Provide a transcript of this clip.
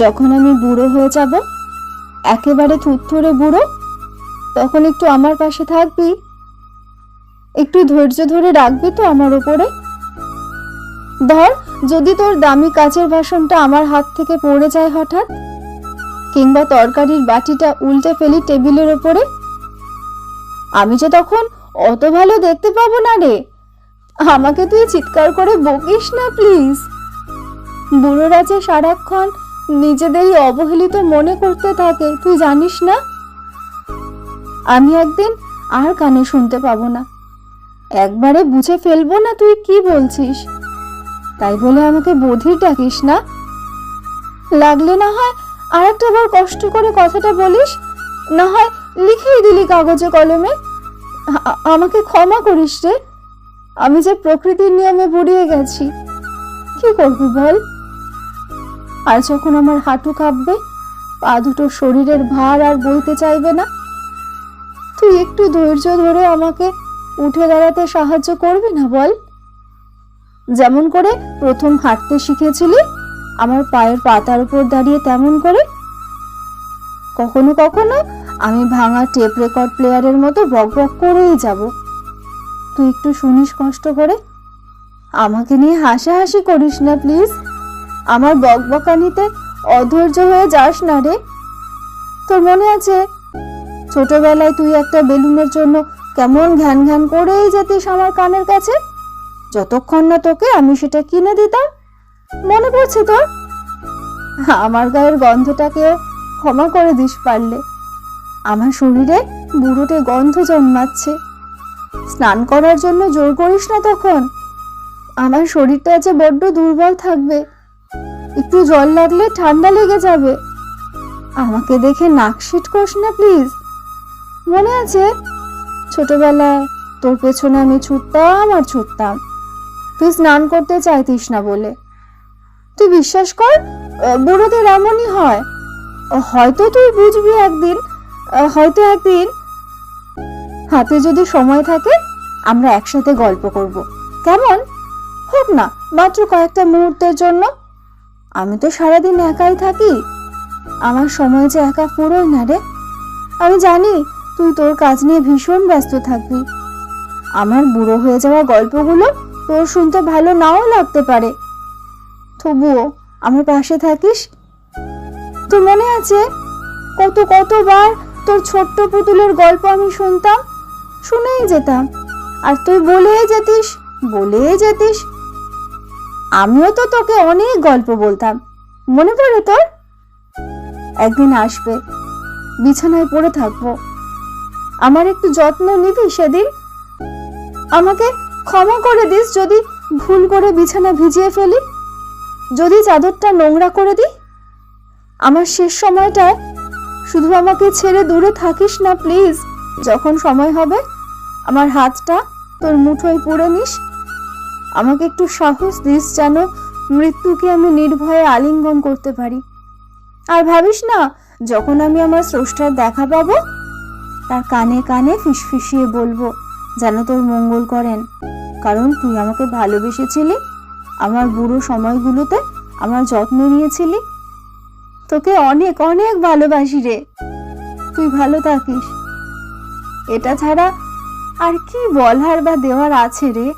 যখন আমি বুড়ো হয়ে যাব, একেবারে থুরথুরে বুড়ো, তখন একটু আমার পাশে থাকবি? একটু ধৈর্য ধরে রাখবি তো আমার উপরে? ধর, যদি তোর দামি কাচের বাসনটা আমার হাত থেকে পড়ে যায় হঠাৎ, কিংবা তরকারির বাটিটা উল্টে ফেলি টেবিলের ওপরে আমি যে তখন অত ভালো দেখতে পাবো না রে। আমাকে তুই চিৎকার করে বকিস না, প্লিজ। বুড়োরা যে সারাক্ষণ নিজেদেরই অবহেলিত মনে করতে থাকে, তুই জানিস না? আমি একদিন আর কানে শুনতে পাবো না। একবারে বুঝে ফেলব না তুই কি বলছিস। তাই বলে আমাকে বধির ডাকিস না। লাগলে না হয় আর একটা বার কষ্ট করে কথাটা বলিস, না হয় লিখেই দিলি কাগজে কলমে। আমাকে ক্ষমা করিস রে। আমি যে প্রকৃতির নিয়মে বুড়িয়ে গেছি। কি করবি বল? আর যখন আমার হাঁটু কাঁপবে, পা দুটো শরীরের ভার আর বইতে চাইবে না। তুই একটু ধৈর্য ধরে আমাকে উঠে দাঁড়াতে সাহায্য করবি না বল? যেমন করে প্রথম হাঁটতে শিখেছিলি, আমার পায়ের পাতার উপর দাঁড়িয়ে তেমন করে। কখনো কখনো আমি ভাঙা টেপ রেকর্ড প্লেয়ারের মতো বক বক করেই যাব। তুই একটু শুনিস কষ্ট করে। আমাকে নিয়ে হাসাহাসি করিস না, প্লিজ। আমার বকবকানিতে অধৈর্য হয়ে যাস না রে। তোর মনে আছে, ছোটবেলায় তুই একটা বেলুনের জন্য কেমন ঘ্যান ঘ্যান করেই যেতিস আমার কানের কাছে? যতক্ষণ না তোকে আমি সেটা কিনে দিতাম। মনে পড়ছে তোর? আমার গায়ের গন্ধটাকেও ক্ষমা করে দিস পারলে। আমার শরীরে বুড়োটে গন্ধ জন্মাচ্ছে। স্নান করার জন্য জোর করিস না তখন। আমার শরীরটা যে বড্ড দুর্বল থাকবে। একটু জল লাগলে ঠান্ডা লেগে যাবে। আমাকে দেখে নাক শিট করিস না প্লিজ মনে আছে? ছোটবেলায় তোর পেছনে আমি ছুটতাম আর ছুটতাম। তুই স্নান করতে চাইতিস না বলে। তুই বিশ্বাস কর বুড়োদের এমনই হয়। হয়তো তুই বুঝবি একদিন হয়তো একদিন। হাতে যদি সময় থাকে, আমরা একসাথে গল্প করব। কেমন? হোক না, মাত্র কয়েকটা মুহূর্তের জন্য আমি তো সারাদিন একাই থাকি। আমার সময় যে একা পুরোই না রে। আমি জানি তুই তোর কাজ নিয়ে ভীষণ ব্যস্ত থাকবি। আমার বুড়ো হয়ে যাওয়া গল্পগুলো তোর শুনতে ভালো নাও লাগতে পারে। তবুও আমার পাশে থাকিস? তোর মনে আছে কত কতবার তোর ছোট্ট পুতুলের গল্প আমি শুনতাম? শুনেই যেতাম। আর তুই বলেই যেতিস বলেই যেতিস আমিও তো তোকে অনেক গল্প বলতাম। মনে পড়ে তোর? একদিন আসবে, বিছানায় পড়ে থাকব। আমার একটু যত্ন নিবি সেদিন? আমাকে ক্ষমা করে দিস যদি ভুল করে বিছানা ভিজিয়ে ফেলি। যদি চাদরটা নোংরা করে দিই? আমার শেষ সময়টায় শুধু আমাকে ছেড়ে দূরে থাকিস না, প্লিজ। যখন সময় হবে, আমার হাতটা তোর মুঠোয় পুড়ে নিস। আমাকে একটু সাহস দিস যেন মৃত্যুকে আমি নির্ভয়ে আলিঙ্গন করতে পারি। আর ভাবিস না, যখন আমি আমার স্রষ্টার দেখা পাবো, তার কানে কানে ফিসফিসিয়ে বলব, যেন তোর মঙ্গল করেন। কারণ তুই আমাকে ভালোবেসেছিলি, আমার বুড়ো সময়গুলোতে আমার যত্ন নিয়েছিলি। তোকে অনেক অনেক ভালোবাসি রে। তুই ভালো থাকিস। এটা ছাড়া আর কি বলার বা দেওয়ার আছে রে?